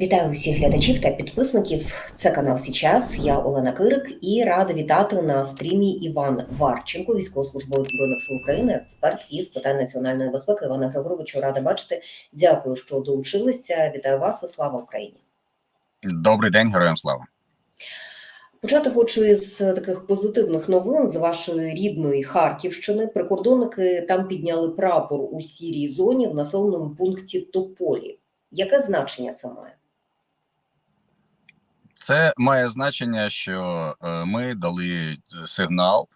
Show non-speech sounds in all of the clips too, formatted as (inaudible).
Вітаю усіх глядачів та підписників. Це канал Січас. Я Олена Кирик і рада вітати на стрімі Іван Варченко, військовослужбовець збройних сил України, експерт із питань національної безпеки. Івана Григоровичу, рада бачити. Дякую, що долучилися. Вітаю вас і слава Україні. Добрий день, героям слава. Почати хочу із таких позитивних новин з вашої рідної Харківщини. Прикордонники там підняли прапор у сірій зоні в населеному пункті Тополі. Яке значення це має? Це має значення, що е, ми дали сигнал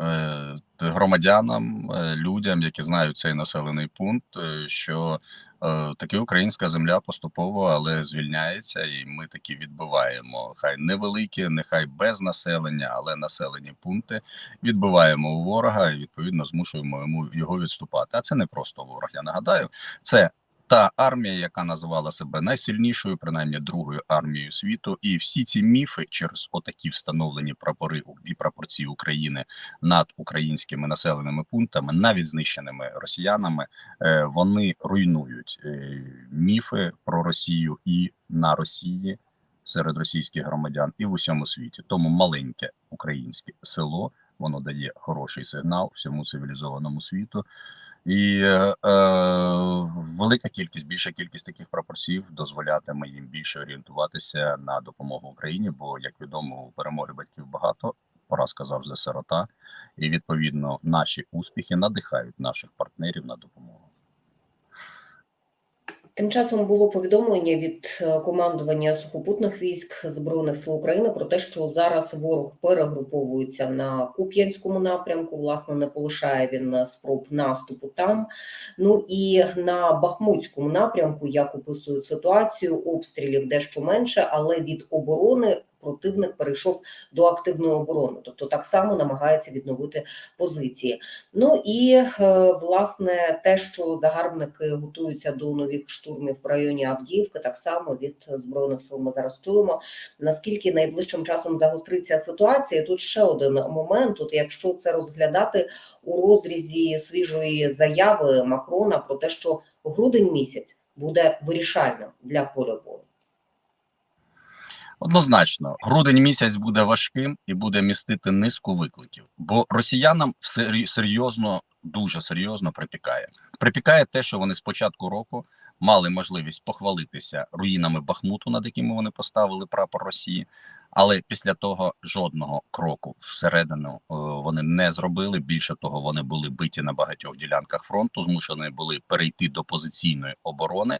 е, громадянам, е, людям, які знають цей населений пункт, що таки українська земля поступово, але звільняється, і ми таки відбиваємо. Хай невеликі, нехай без населення, але населені пункти відбиваємо у ворога і відповідно змушуємо йому його відступати. А це не просто ворог. Я нагадаю, це та армія, яка називала себе найсильнішою, принаймні другою армією світу, і всі ці міфи через отакі встановлені прапори і прапорці України над українськими населеними пунктами, навіть знищеними росіянами, е, вони руйнують е, міфи про Росію і на Росії серед російських громадян і в усьому світі. Тому маленьке українське село воно дає хороший сигнал всьому цивілізованому світу. І е, велика кількість, більша кількість таких прапорців дозволятиме їм більше орієнтуватися на допомогу Україні. Бо, як відомо, у перемоги батьків багато поразка завжди сирота, і відповідно наші успіхи надихають наших партнерів на допомогу. Тим часом було повідомлення від е, командування сухопутних військ збройних сил України про те, що зараз ворог перегруповується на Куп'янському напрямку. Власне, не полишає він спроб наступу там. Ну і на Бахмутському напрямку, як описують ситуацію, обстрілів дещо менше, але від оборони противник перейшов до активної оборони, тобто так само намагається відновити позиції. Ну і е, власне те, що загарбники готуються до нових штурмів в районі Авдіївки, так само від збройних сил ми зараз чуємо. Наскільки найближчим часом загостриться ситуація? Тут ще один момент. Тут, якщо це розглядати у розрізі свіжої заяви Макрона про те, що грудень місяць буде вирішальним для поля бою. Однозначно, грудень місяць буде важким і буде містити низку викликів, бо росіянам серйозно, дуже серйозно припікає. Припікає те, що вони з початку року мали можливість похвалитися руїнами Бахмуту, над якими вони поставили прапор Росії, але після того жодного кроку всередину вони не зробили. Більше того, вони були биті на багатьох ділянках фронту, змушені були перейти до позиційної оборони,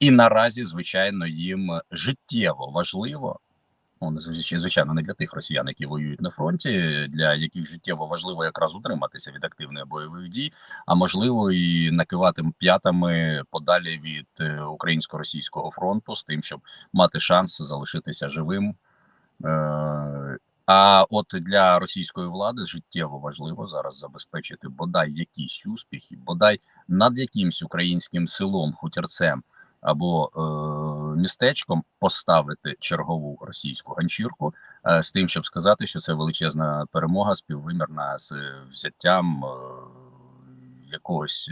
і наразі, звичайно, їм життєво важливо. Ну, звичайно, не для тих росіян, які воюють на фронті, для яких життєво важливо якраз утриматися від активних бойових дій, а можливо і накивати п'ятами подалі від е, українсько-російського фронту з тим, щоб мати шанс залишитися живим. Е, а от для російської влади життєво важливо зараз забезпечити бодай якісь успіхи, бодай над якимсь українським селом, хутірцем або е, містечком поставити чергову російську ганчірку е, з тим, щоб сказати, що це величезна перемога співвимірна з взяттям е, якогось.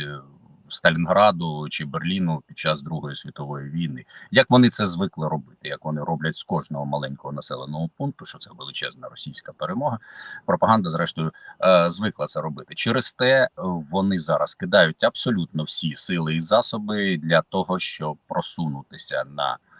Е, Сталінграду чи Берліну під час Другої світової війни. Як вони це звикли робити? Як вони роблять з кожного маленького населеного пункту, що це величезна російська перемога? Пропаганда, зрештою, е, звикла це робити. Через те вони зараз кидають абсолютно всі сили і засоби для того, щоб просунутися на е,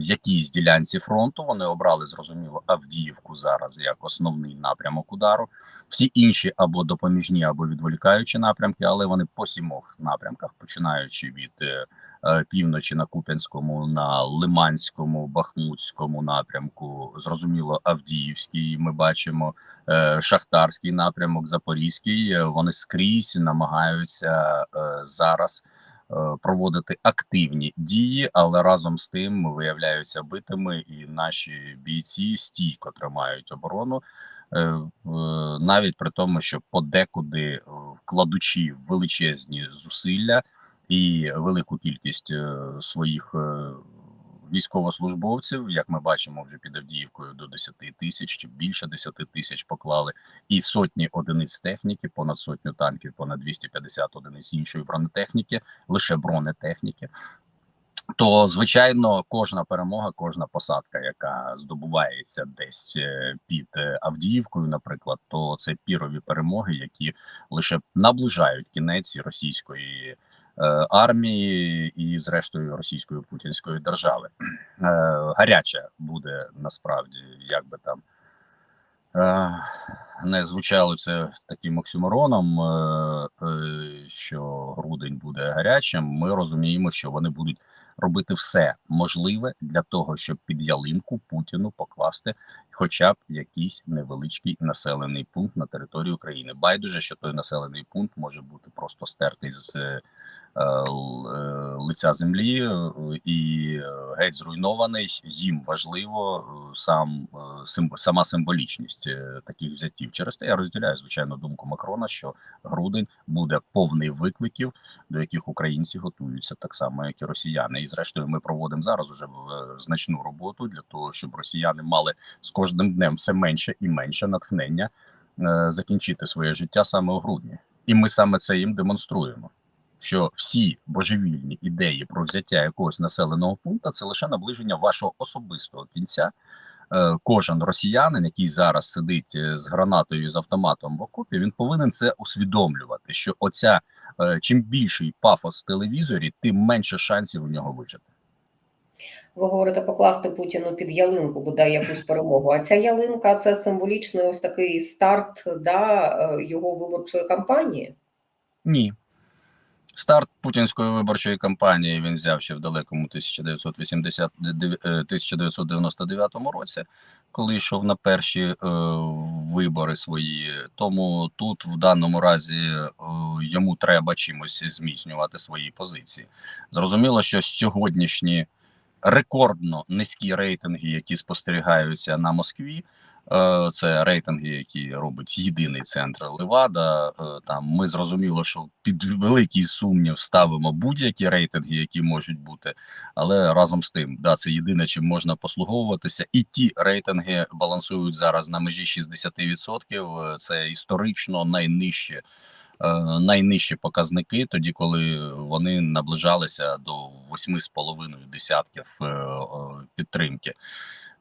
якійсь ділянці фронту. Вони обрали зрозуміло Авдіївку зараз як основний напрямок удару. Всі інші або допоміжні, або відволікаючі напрямки, але вони по сімох напрямках, починаючи від е, е, півночі на Куп'янському, на Лиманському, Бахмутському напрямку, зрозуміло, Авдіївський. Ми бачимо е, Шахтарський напрямок, Запорізький. Е, вони скрізь намагаються е, зараз. Е, проводити активні дії, але разом з тим виявляються битими, і наші бійці стійко тримають оборону. Е, навіть при тому, що подекуди е, вкладучи величезні зусилля і велику кількість своїх військовослужбовців, як ми бачимо, вже під Авдіївкою до 10 тисяч чи більше 10 тисяч поклали, і сотні одиниць техніки, понад сотню танків, понад 250 одиниць іншої бронетехніки, лише бронетехніки. то звичайно кожна перемога, кожна посадка, яка здобувається десь е, під е, Авдіївкою, наприклад, то це пірові перемоги, які лише наближають кінець російської армії і, зрештою, російської путінської держави. Е, гаряча буде насправді, як би там. Е, Не звучало це таким оксюмороном, е, е, що грудень буде гарячим. Ми розуміємо, що вони будуть робити все можливе для того, щоб під ялинку Путіну покласти хоча б якийсь невеличкий населений пункт на території України. Байдуже, що той населений пункт може бути просто стертий з е, е, лиця землі е, і е, геть зруйнований. Їм важливо е, сам е, сама символічність е, таких взяттів. Через те я розділяю звичайно думку Макрона, що грудень буде повний викликів, до яких українці готуються так само, як і росіяни. І зрештою, ми проводимо зараз уже е, значну роботу для того, щоб росіяни мали з кожним днем все менше і менше натхнення е, закінчити своє життя саме у грудні, і ми саме це їм демонструємо. Що всі божевільні ідеї про взяття якогось населеного пункту це лише наближення вашого особистого кінця. Е, Кожен росіянин, який зараз сидить е, з гранатою і з автоматом в окопі, він повинен це усвідомлювати. Що оця е, чим більший пафос в телевізорі, тим менше шансів у нього вижити. Ви говорите покласти Путіну під ялинку, бодай якусь перемогу. А ця ялинка це символічний ось такий старт да, його виборчої кампанії. Ні. Старт путінської виборчої кампанії він взяв ще в далекому 1980, дев- е, 1999 році, коли йшов на перші е, вибори свої. Тому тут в даному разі е, йому треба чимось зміцнювати свої позиції. Зрозуміло, що сьогоднішні рекордно низькі рейтинги, які спостерігаються на Москві, Це рейтинги, які робить єдиний центр Левада. Е, Там ми зрозуміло, що під великий сумнів ставимо будь-які рейтинги, які можуть бути, але разом з тим, да, це єдине, чим можна послуговуватися, і ті рейтинги балансують зараз на межі 60%. Е, Це історично найнижчі. е, Найнижчі показники, тоді коли вони наближалися до 8,5 десятків е, е, підтримки.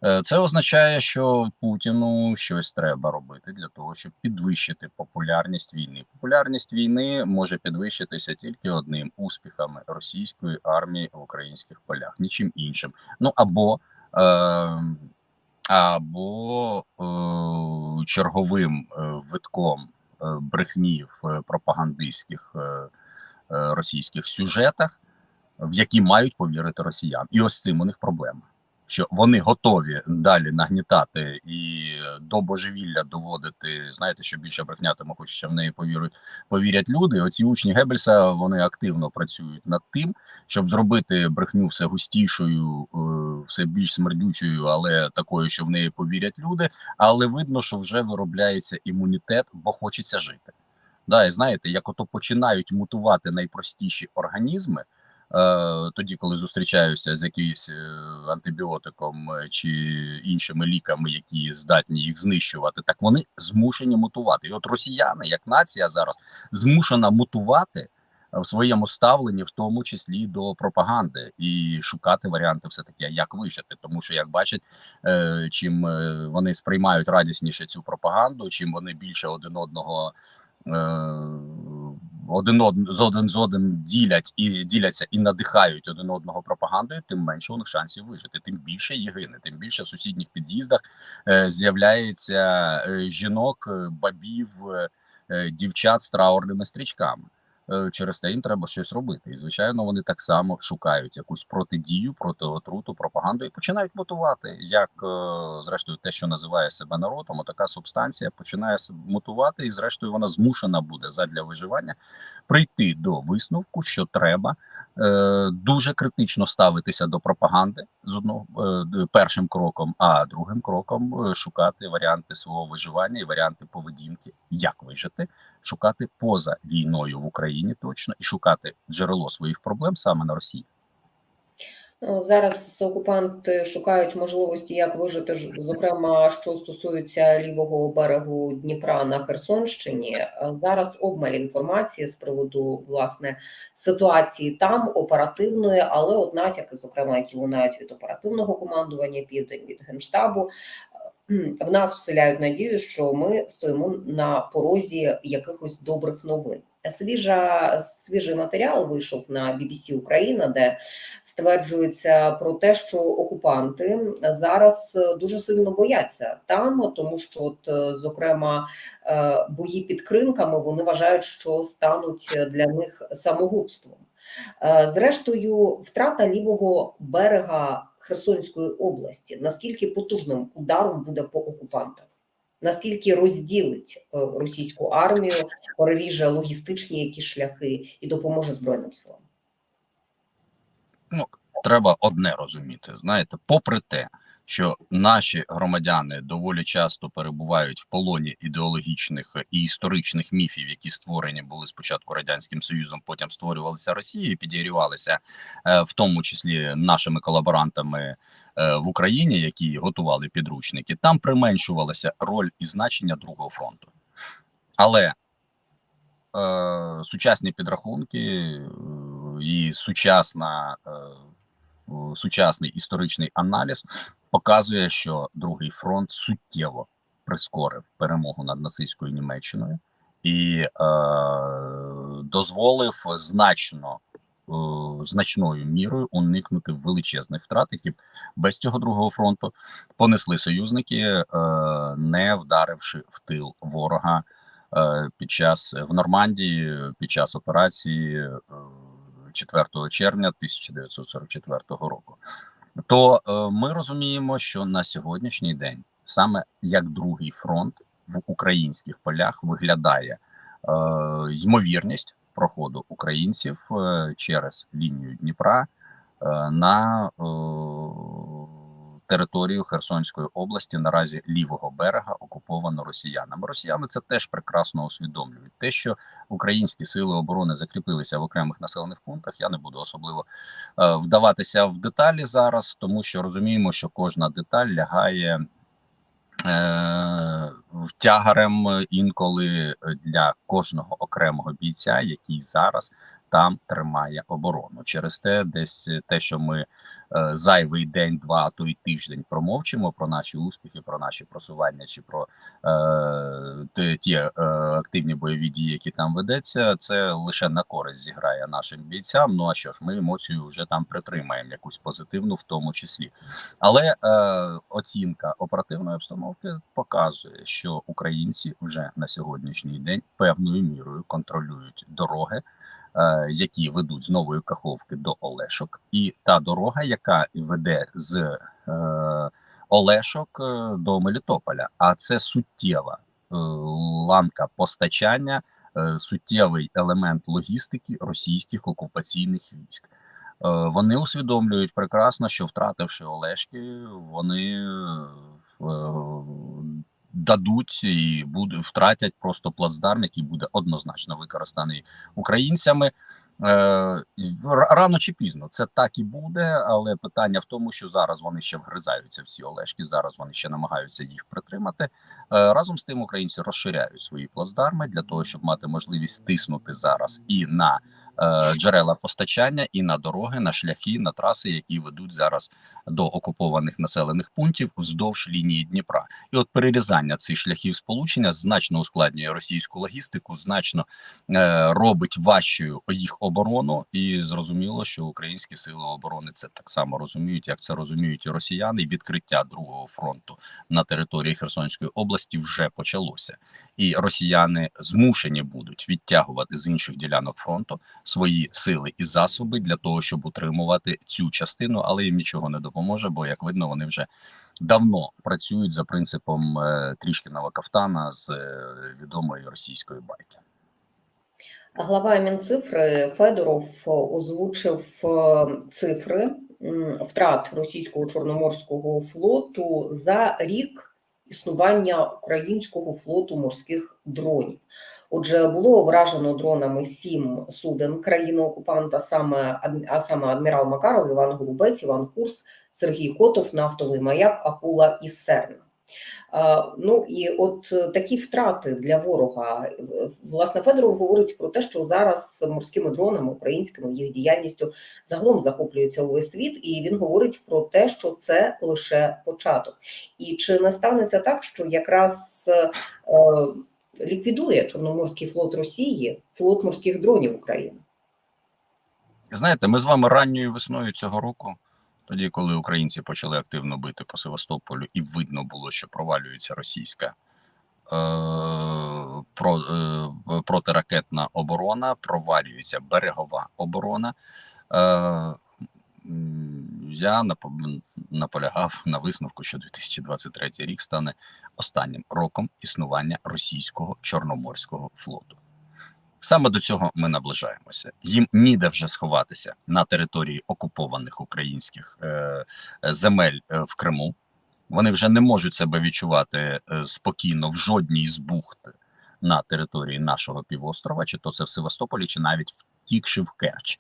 Е, Це означає, що Путіну щось треба робити для того, щоб підвищити популярність війни. Популярність війни може підвищитися тільки одним успіхами російської армії в українських полях, нічим іншим. Ну або е, або е, черговим е, витком е, брехні в пропагандистських е, російських сюжетах, в які мають повірити росіян, і ось цим у них проблема що вони готові далі нагнітати і до божевілля доводити. Знаєте, що більше брехня, тому хоч що в неї повірять, повірять люди. Оці учні Геббельса вони активно працюють над тим, щоб зробити брехню все густішою, е, все більш смердючою, але такою, що в неї повірять люди. Але видно, що вже виробляється імунітет, бо хочеться жити. Да, і знаєте, як ото починають мутувати найпростіші організми. Е, тоді, коли зустрічаюся з якимось е, антибіотиком е, чи іншими ліками, які здатні їх знищувати, так вони змушені мутувати. І от росіяни, як нація, зараз змушена мутувати в своєму ставленні, в тому числі до пропаганди, і шукати варіанти, все таки, як вижити. Тому що, як бачать, чим вони сприймають радісніше цю пропаганду, чим вони більше один одного. Один од з один з одним ділять і діляться і надихають один одного пропагандою, тим менше у них шансів вижити. Тим більше їх гине, тим більше в сусідніх під'їздах е, з'являється е, жінок, е, бабів, е, е, дівчат з траурними стрічками. Е, Через те їм треба щось робити. І звичайно, вони так само шукають якусь протидію проти отруту, пропаганду і починають мотувати. Як е, зрештою, те, що називає себе народом, така субстанція починає себе мотувати, і зрештою вона змушена буде задля виживання прийти до висновку, що треба е, дуже критично ставитися до пропаганди з одного першим кроком, а другим кроком шукати варіанти свого виживання і варіанти поведінки, як вижити, шукати поза війною в Україні точно і шукати джерело своїх проблем саме на Росії. Ну, Зараз окупанти шукають можливості, як вижити, зокрема, що стосується лівого берегу Дніпра на Херсонщині. Зараз обмаль інформації з приводу власне ситуації там оперативної, але от натяки, зокрема, які лунають від оперативного командування Південь від генштабу. (clears throat) В нас вселяють надію, що ми стоїмо на порозі якихось добрих новин. Свіжа свіжий матеріал вийшов на BBC Україна, де стверджується про те, що окупанти зараз е, дуже сильно бояться там, тому що, от, е, зокрема, е, бої під кринками вони вважають, що стануть для них самогубством. Зрештою, втрата лівого берега Херсонської області наскільки потужним ударом буде по окупантах? Наскільки розділить е, російську армію, переріже логістичні якісь шляхи і допоможе збройним силам? Треба одне розуміти. Знаєте, попри те, що наші громадяни доволі часто перебувають в полоні ідеологічних і історичних міфів, які створені були спочатку радянським союзом, потім створювалися Росією, підігрівалися е, в тому числі нашими колаборантами е, в Україні, які готували підручники. Там применшувалася роль і значення другого фронту, але е, сучасні підрахунки е, і сучасна. Е, сучасний історичний аналіз показує, що другий фронт суттєво прискорив перемогу над нацистською Німеччиною і е, дозволив значно е, значною мірою уникнути величезних втрат, які без цього другого фронту понесли союзники, е, не вдаривши в тил ворога е, під час в Нормандії під час операції. е, 4 червня 1944 року, то е, ми розуміємо, що на сьогоднішній день саме як другий фронт в українських полях виглядає е, ймовірність проходу українців е, через лінію Дніпра е, на е, територію Херсонської області наразі лівого берега окуповано росіянами. Росіяни це теж прекрасно усвідомлюють. Те, що українські сили оборони закріпилися в окремих населених пунктах, я не буду особливо е, вдаватися в деталі зараз, тому що розуміємо, що кожна деталь лягає. е, Тягарем інколи для кожного окремого бійця, який зараз там тримає оборону. Через те, десь те, що ми е, зайвий день, два, а то й тиждень промовчимо про наші успіхи, про наші просування чи про е, ті, е, активні бойові дії, які там ведеться, це лише на користь зіграє нашим бійцям. Ну а що ж, ми емоцію вже там притримаємо, якусь позитивну, в тому числі. Але е, оцінка оперативної обстановки показує, що українці вже на сьогоднішній день певною мірою контролюють дороги е, які ведуть з нової каховки до Олешок, і та дорога, яка веде з е, Олешок е, до Мелітополя. А це суттєва е, ланка постачання, е, суттєвий елемент логістики російських окупаційних військ. Е, Вони усвідомлюють прекрасно, що втративши Олешки, вони е, дадуть і буде втратять просто плацдарм, який буде однозначно використаний українцями. Е, рано чи пізно це так і буде, але питання в тому, що зараз вони ще вгризаються в Олешки. Зараз вони ще намагаються їх притримати. Е, разом з тим, українці розширяють свої плацдарми для того, щоб мати можливість тиснути зараз і на джерела постачання, і на дороги, на шляхи, на траси, які ведуть зараз до окупованих населених пунктів вздовж лінії Дніпра. І от перерізання цих шляхів сполучення значно ускладнює російську логістику, значно е, робить важчою їх оборону, і зрозуміло, що українські сили оборони це так само розуміють, як це розуміють і росіяни. І Відкриття другого фронту на території Херсонської області вже почалося, і росіяни змушені будуть відтягувати з інших ділянок фронту свої сили і засоби для того, щоб утримувати цю частину, але їм нічого не допоможе, бо як видно, вони вже давно працюють за принципом е, Трішкіного кафтана з е, відомої російської байки. Глава Мінцифри Федоров озвучив е, цифри втрат російського чорноморського флоту за рік існування українського флоту морських дронів. Отже, було вражено дронами сім суден країни-окупанта, саме а саме адмірал Макаров, Іван Голубець, Іван Курс, Сергій Котов, нафтовий маяк, Акула і Серна. Е, Ну і от е, такі втрати для ворога. Е, Власне, Федоров говорить про те, що зараз морськими дронами українськими їх діяльністю загалом захоплюється увесь світ, і він говорить про те, що це лише початок. І чи не станеться так, що якраз ліквідує Чорноморський флот Росії флот морських дронів України? Знаєте, ми з вами ранньою весною цього року, тоді, коли українці почали активно бити по Севастополю, і видно було, що провалюється російська е, про, е, протиракетна оборона, провалюється берегова оборона. Е, я наполягав на висновку, що 2023 рік стане останнім роком існування російського чорноморського флоту. Саме до цього ми наближаємося. Їм ніде вже сховатися на території окупованих українських е, земель е, в Криму. Вони вже не можуть себе відчувати е, спокійно в жодній з бухт на території нашого півострова, чи то це в Севастополі, чи навіть втікши в Керч.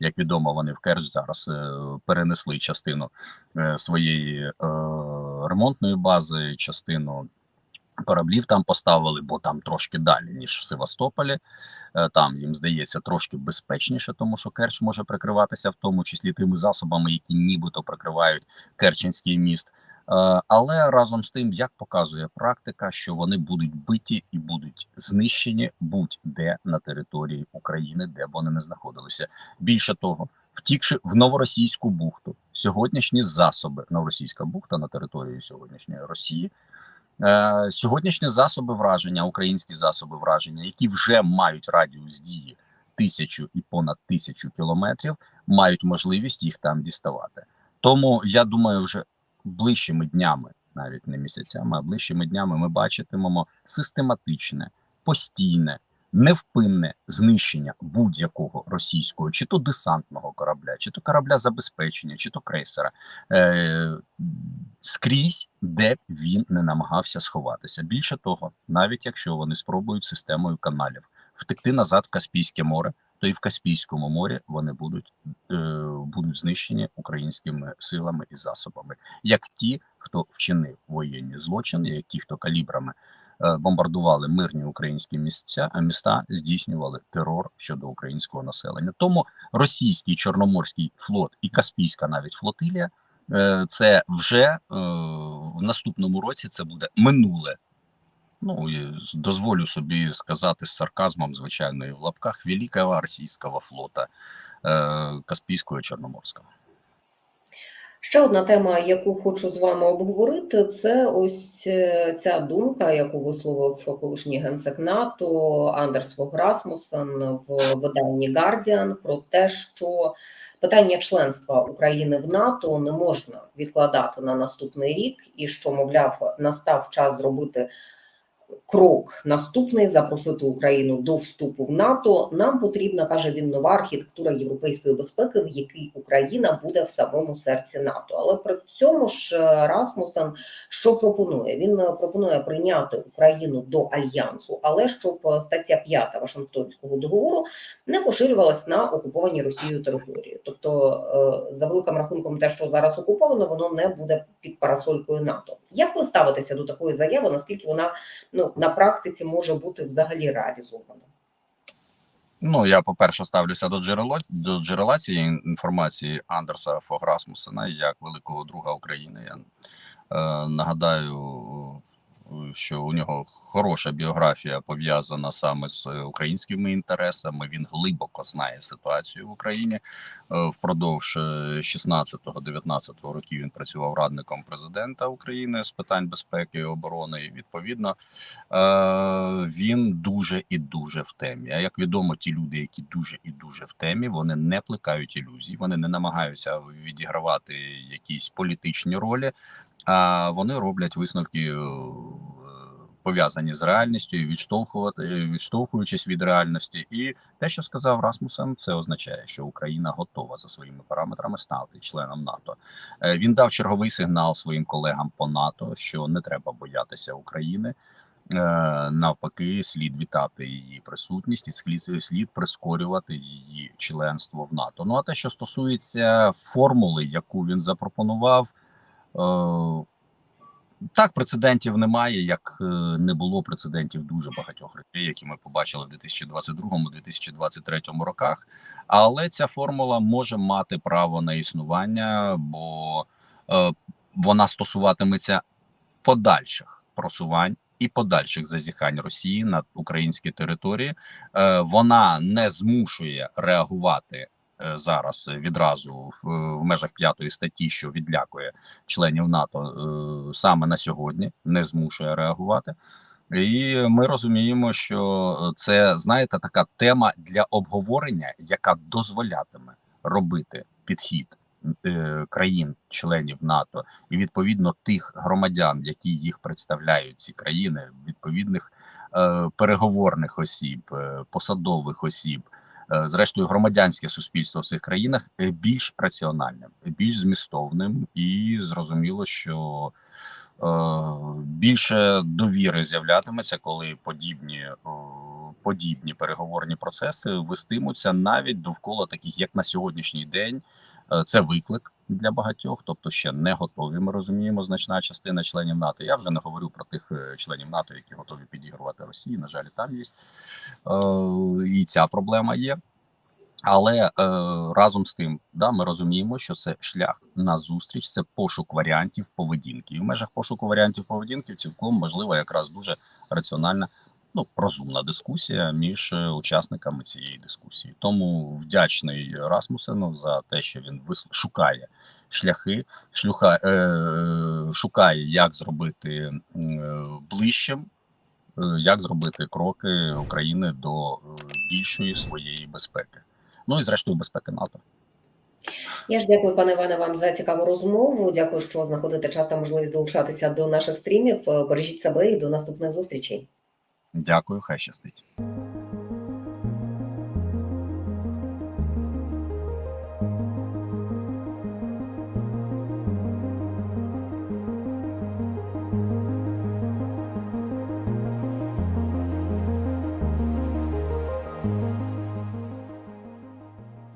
Як відомо, вони в Керч зараз е, перенесли частину е, своєї е, ремонтної бази, частину кораблів там поставили, бо там трошки далі, ніж в Севастополі. Е, Там їм здається трошки безпечніше, тому що Керч може прикриватися, в тому числі тими засобами, які нібито прикривають Керченський міст. Е, Але разом з тим, як показує практика, що вони будуть биті і будуть знищені будь-де на території України, де б вони не знаходилися. Більше того, втікши в новоросійську бухту, сьогоднішні засоби новоросійська бухта на території сьогоднішньої Росії. Е, Сьогоднішні засоби враження, українські засоби враження, які вже мають радіус дії тисячу і понад тисячу кілометрів, мають можливість їх там діставати. Тому я думаю, вже ближчими днями, навіть не місяцями, а ближчими днями ми бачитимемо систематичне, постійне, невпинне знищення будь-якого російського, чи то десантного корабля, чи то корабля забезпечення, чи то крейсера. Е, скрізь, де він не намагався сховатися. Більше того, навіть якщо вони спробують системою каналів втекти назад в Каспійське море, то і в Каспійському морі вони будуть, е, будуть знищені українськими силами і засобами, як ті, хто вчинив воєнні злочини, як ті, хто калібрами бомбардували мирні українські місця, а міста здійснювали терор щодо українського населення. Тому російський чорноморський флот і Каспійська навіть флотилія. Е, це вже е, в наступному році це буде минуле. Ну і дозволю собі сказати з сарказмом, звичайно, і в лапках Великого російського флота е, Каспійського і Чорноморського. Ще одна тема, яку хочу з вами обговорити, це ось е, ця думка, яку висловив колишній генсек НАТО Андерс Фог Расмусен в виданні Guardian про те, що питання членства України в НАТО не можна відкладати на наступний рік, і що, мовляв, настав час зробити крок наступний запросити Україну до вступу в НАТО. Нам потрібна, каже він, нова архітектура європейської безпеки, в якій Україна буде в самому серці НАТО. Але при цьому ж е, Расмусен що пропонує? Він е, пропонує прийняти Україну до альянсу, але щоб е, стаття 5 Вашингтонського договору не поширювалась на окуповані Росією території. Тобто, за великим рахунком, те, що зараз окуповано, воно не буде під парасолькою НАТО. Як ви ставитеся до такої заяви? Наскільки вона ну на практиці може бути взагалі реалізовано. Ну я по-перше ставлюся до джерела до джерела цієї інформації Андерса Фограсмусена як великого друга України. Я е, нагадаю, що у нього хороша біографія пов'язана саме з українськими інтересами. Він глибоко знає ситуацію в Україні. Е, Впродовж 16-19 років він працював радником президента України з питань безпеки і оборони. І відповідно е, він дуже і дуже в темі. А як відомо, ті люди, які дуже і дуже в темі, вони не плекають ілюзій, вони не намагаються відігравати якісь політичні ролі, а вони роблять висновки е, пов'язані з реальністю, відштовхувати, е, відштовхуючись від реальності. І те, що сказав Расмусен, це означає, що Україна готова за своїми параметрами стати членом НАТО. Е, Він дав черговий сигнал своїм колегам по НАТО, що не треба боятися України. Навпаки, слід вітати її присутність і слід, слід прискорювати її членство в НАТО. Ну а те, що стосується формули, яку він запропонував, так, прецедентів немає, як е, не було прецедентів дуже багатьох речей, які ми побачили в 2022-2023 роках. Але ця формула може мати право на існування, бо е, вона стосуватиметься подальших просувань і подальших зазіхань Росії на українські території. Е, вона не змушує реагувати е, зараз відразу в, межах п'ятої статті, що відлякує членів НАТО е, саме на сьогодні, не змушує реагувати. І ми розуміємо, що це знаєте така тема для обговорення, яка дозволятиме робити підхід е, країн-членів НАТО і відповідно тих громадян, які їх представляють, ці країни, відповідних е, переговорних осіб, е, посадових осіб, е, зрештою громадянське суспільство в цих країнах е, більш раціональним, більш змістовним, і зрозуміло, що е, більше довіри з'являтиметься, коли подібні, е, подібні переговорні процеси вестимуться навіть довкола таких, як на сьогоднішній день. Е, Це виклик для багатьох, тобто ще не готові. Ми розуміємо, значна частина членів НАТО. Я вже не говорю про тих е, членів НАТО, які готові підігрувати Росії. На жаль, там є Е, і ця проблема є. Але е, разом з тим, да, ми розуміємо, що це шлях на зустріч, це пошук варіантів поведінки. І в межах пошуку варіантів поведінки цілком можлива якраз дуже раціональна, ну розумна дискусія між е, учасниками цієї дискусії. Тому вдячний Расмусену за те, що він шукає шляхи, шлюха, е, шукає, як зробити е, ближчим е, як зробити кроки України до більшої своєї безпеки. Ну і зрештою безпеки НАТО. Я ж дякую, пане Іване, вам за цікаву розмову. Дякую, що знаходите час та можливість долучатися до наших стрімів. Бережіть себе і до наступних зустрічей. Дякую, хай щастить.